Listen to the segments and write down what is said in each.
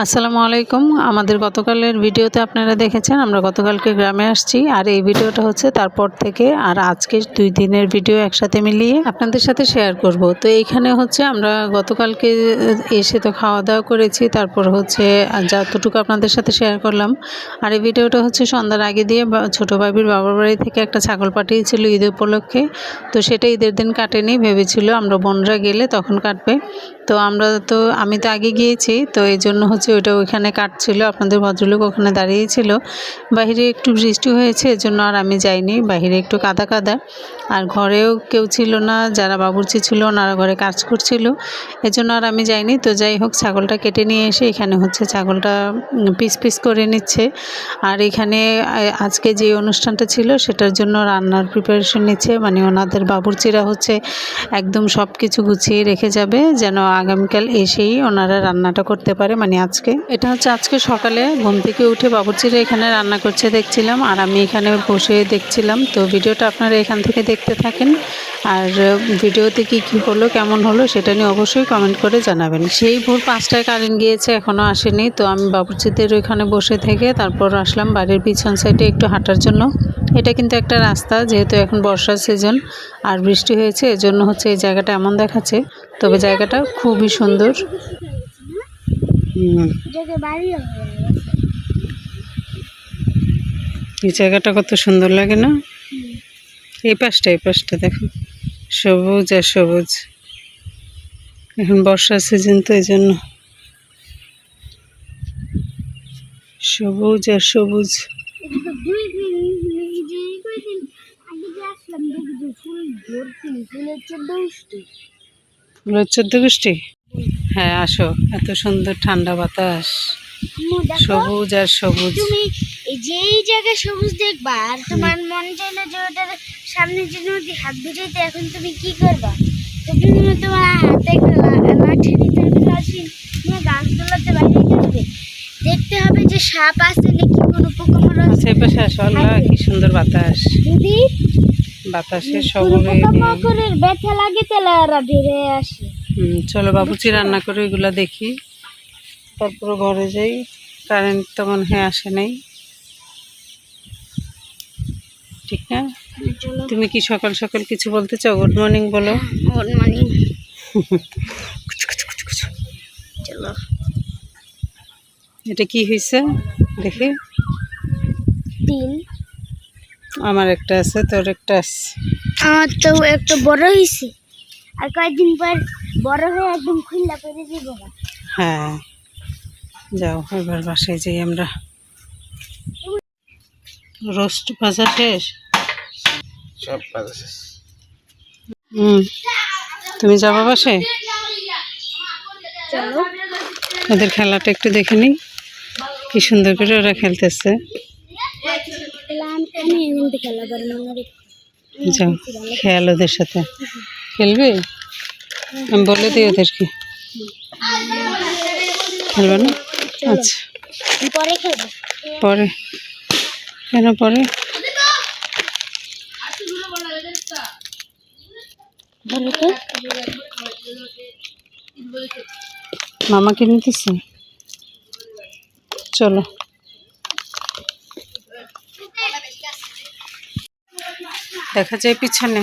আসসালামু আলাইকুম। আমাদের গতকালের ভিডিওতে আপনারা দেখেছেন, আমরা গতকালকে গ্রামে আসছি। আর এই ভিডিওটা হচ্ছে তারপর থেকে। আর আজকে দুই দিনের ভিডিও একসাথে মিলিয়ে আপনাদের সাথে শেয়ার করব। তো এইখানে হচ্ছে আমরা গতকালকে এসে তো খাওয়া দাওয়া করেছি, তারপর হচ্ছে যতটুকু আপনাদের সাথে শেয়ার করলাম। আর এই ভিডিওটা হচ্ছে সন্ধ্যার আগে দিয়ে ছোটো ভাবির বাবার বাড়ি থেকে একটা ছাগল পাঠিয়েছিল ঈদ উপলক্ষে। তো সেটা ঈদের দিন কাটেনি, ভেবেছিল আমরা বোনরা গেলে তখন কাটবে। তো আমরা তো, আমি তো আগে গিয়েছি, তো এই জন্য হচ্ছে ওইটা ওইখানে কাটছিল, আপনাদের ভদ্রলোক ওখানে দাঁড়িয়েছিল বাইরে একটু বৃষ্টি হয়েছে, এজন্য আর আমি যাইনি। বাইরে একটু কাদা কাদা। আর ঘরেও কেউ ছিল না, যারা বাবুর্চি ছিল ওনারা ঘরে কাজ করছিল। এজন্য আর আমি যাইনি। তো যাই হোক, ছাগলটা কেটে নিয়ে এসে এখানে হচ্ছে ছাগলটা পিস পিস করে নিচ্ছে। আর এখানে আজকে যে অনুষ্ঠানটা ছিল, সেটার জন্য রান্নার প্রিপারেশন নিচ্ছে। মানে ওনাদের বাবুর্চিরা হচ্ছে একদম সব কিছু গুছিয়ে রেখে যাবে, যেন আগামীকাল এসেই ওনারা রান্নাটা করতে পারে। মানে আজকে? এটা হচ্ছে আজকে সকালে ঘুম থেকে উঠে বাবুর্চিরা এখানে রান্না করছে দেখছিলাম, আর আমি এখানে বসে দেখছিলাম। তো ভিডিওটা আপনারা এখান থেকে দেখতে থাকেন, আর ভিডিওতে কি কি হলো, কেমন হলো সেটা নিয়ে অবশ্যই কমেন্ট করে জানাবেন। সেই ভোর পাঁচটায় কারেন্ট গিয়েছে এখনও আসেনি। তো আমি বাবুর্চিদের ওইখানে বসে থেকে তারপর আসলাম বাড়ির পিছন সাইডে একটু হাঁটার জন্য। এটা কিন্তু একটা রাস্তা, যেহেতু এখন বর্ষার সিজন আর বৃষ্টি হয়েছে, এজন্য হচ্ছে এই জায়গাটা এমন দেখাচ্ছে। তবে জায়গাটা খুবই সুন্দর। এই জায়গাটা কত সুন্দর লাগে না? এই পাশটা এই পাশটা দেখো। সবুজ আর সবুজ। এখন বর্ষার সিজন তো এই জন্য। সবুজ আর সবুজ। ফুলের চোদ্দ গোষ্ঠী? হ্যাঁ আসো। এত সুন্দর ঠান্ডা বাতাস। সবুজ আর সবুজ। তুমি এই যে জায়গায় সবুজ দেখবা আর তোমার মন চাইলে যে ওটার সামনে যে নদী হাত বুঝাইতে এখন তুমি কি করবা? তুমি তোমার হাতে একটা লাঠি নিতে লাঠি নিয়ে গাছগুলোতে বাইরে হবে দেখতে হবে যে সাপ আছে নাকি কোনো পোকামাকড় আছে। আচ্ছা পাশে আসো আল্লাহ কি সুন্দর বাতাস। দিদি? বাতাসে সবরে পোকামাকড়ের ব্যথা লাগে তাহলে ওরা বেড়ে আসে। চলো বাবুচি রান্না করে ওইগুলো দেখি। তারপর ঘরে যাই কারেন্ট তো মনে হয় আসে নাই। ঠিক না? তুমি কি সকাল সকাল কিছু বলতে চাও? গুড মর্নিং বলো। গুড মর্নিং চলো। এটা কি হয়েছে দেখি। তিন। আমার একটা আছে তোর একটা আছে। আমার তো একটা বড় হয়েছে আর কয়েকদিন পর বড় হয়ে একদম খুল্লা করে দিব হ্যাঁ। যাও এবার বাসায় যাই আমরা। রোস্ট ভাজা শেষ? সব কাজ শেষ। হুম। তুমি যাবা চলো। ওদের খেলাটা একটু দেখে নিই। কি সুন্দর করে ওরা খেলতেছে। যাও খেয়াল ওদের সাথে। খেলবে? আমি বলে দিই ওদেরকে খেলবে না? আচ্ছা। পরে। কেন পরে? মামা কিনে দিচ্ছে চলো। দেখা যায় পিছনে।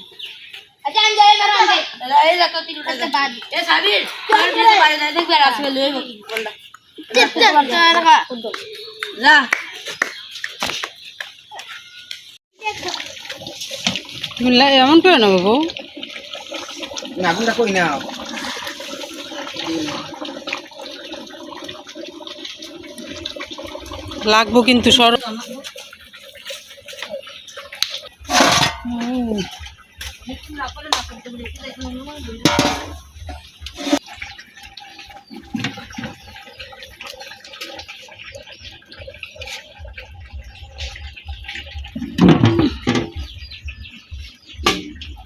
বাবা যাই এই তিনটা বাদ এ সাবির তোর দিতে পারে না দেখবে আসবে লইব কি বললা যা। তুমি এমন করে না বাবু না আগুনটা কই না লাগবো কিন্তু সর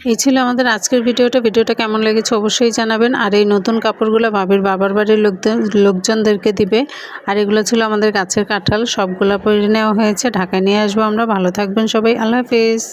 এই ছিল আমাদের আজকের ভিডিওটা। ভিডিওটা কেমন লেগেছে অবশ্যই জানাবেন। আর এই নতুন কাপড়গুলো ভাবির বাবার বাড়ির লোকদের লোকজনদেরকে দিবে। আর এগুলো ছিল আমাদের গাছের কাঁঠাল। সবগুলো পরে নেওয়া হয়েছে। ঢাকায় নিয়ে আসব আমরা। ভালো থাকবেন সবাই। আল্লাহ হাফিজ।